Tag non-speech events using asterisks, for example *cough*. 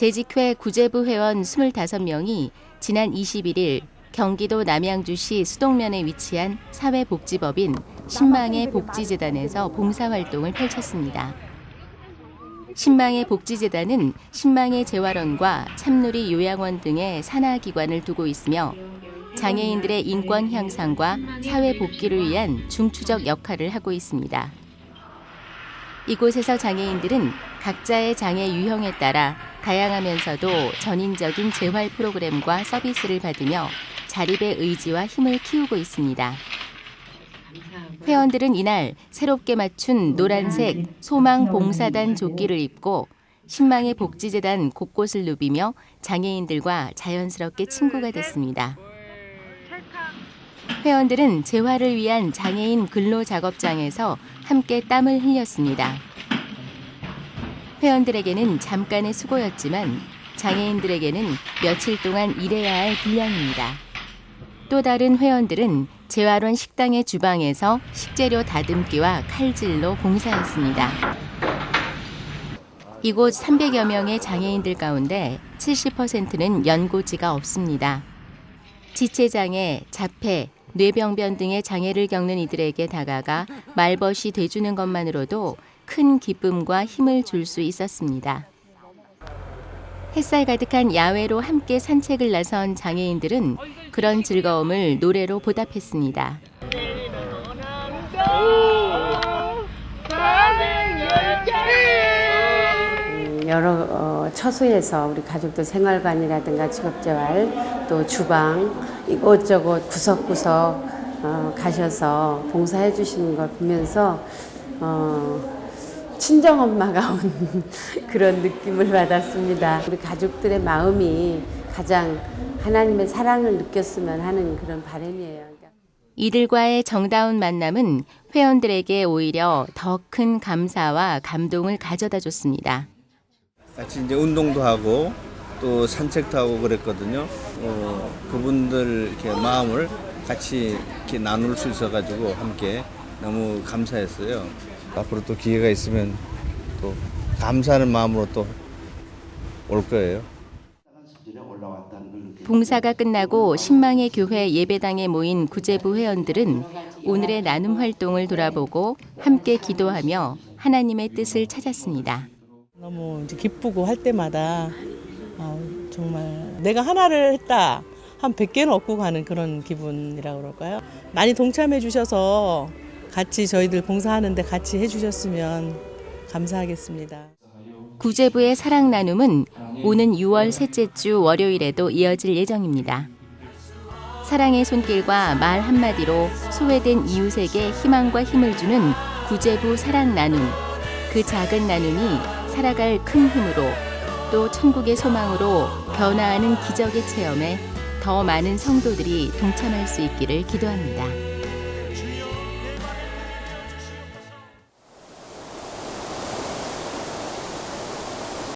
재직회 구제부 회원 25명이 지난 21일 경기도 남양주시 수동면에 위치한 사회복지법인 신망의 복지재단에서 봉사활동을 펼쳤습니다. 신망의 복지재단은 신망의 재활원과 참누리 요양원 등의 산하기관을 두고 있으며 장애인들의 인권 향상과 사회 복귀를 위한 중추적 역할을 하고 있습니다. 이곳에서 장애인들은 각자의 장애 유형에 따라 다양하면서도 전인적인 재활 프로그램과 서비스를 받으며 자립의 의지와 힘을 키우고 있습니다. 회원들은 이날 새롭게 맞춘 노란색 소망 봉사단 조끼를 입고 신망의 복지재단 곳곳을 누비며 장애인들과 자연스럽게 친구가 됐습니다. 회원들은 재활을 위한 장애인 근로 작업장에서 함께 땀을 흘렸습니다. 회원들에게는 잠깐의 수고였지만 장애인들에게는 며칠 동안 일해야 할 분량입니다. 또 다른 회원들은 재활원 식당의 주방에서 식재료 다듬기와 칼질로 봉사했습니다. 이곳 300여 명의 장애인들 가운데 70%는 연고지가 없습니다. 지체장애, 자폐, 뇌병변 등의 장애를 겪는 이들에게 다가가 말벗이 돼주는 것만으로도 큰 기쁨과 힘을 줄 수 있었습니다. 햇살 가득한 야외로 함께 산책을 나선 장애인들은 그런 즐거움을 노래로 보답했습니다. 음, 여러 어, 처소에서 우리 가족들 생활관이라든가 직업재활 또 주방 이곳저곳 구석구석 어, 가셔서 봉사해 주시는 걸 보면서 어, 친정엄마가 온 *laughs* 그런 느낌을 받았습니다. 우리 가족들의 마음이 가장 하나님의 사랑을 느꼈으면 하는 그런 바람이에요. 이들과의 정다운 만남은 회원들에게 오히려 더 큰 감사와 감동을 가져다 줬습니다. 같이 이제 운동도 하고 또 산책도 하고 그랬거든요. 어, 그분들 이렇게 마음을 같이 이렇게 나눌 수 있어가지고 함께 너무 감사했어요. 앞으로 또 기회가 있으면 또 감사하는 마음으로 또 올 거예요. 봉사가 끝나고 신망의 교회 예배당에 모인 구제부 회원들은 오늘의 나눔 활동을 돌아보고 함께 기도하며 하나님의 뜻을 찾았습니다. 너무 이제 기쁘고 할 때마다 어, 정말 내가 하나를 했다 한 100개는 얻고 가는 그런 기분이라고 그럴까요? 많이 동참해 주셔서 같이 저희들 봉사하는데 같이 해 주셨으면 감사하겠습니다. 구제부의 사랑 나눔은 오는 6월 셋째 주 월요일에도 이어질 예정입니다. 사랑의 손길과 말 한마디로 소외된 이웃에게 희망과 힘을 주는 구제부 사랑 나눔. 그 작은 나눔이 살아갈 큰 힘으로 또 천국의 소망으로 변화하는 기적의 체험에 더 많은 성도들이 동참할 수 있기를 기도합니다.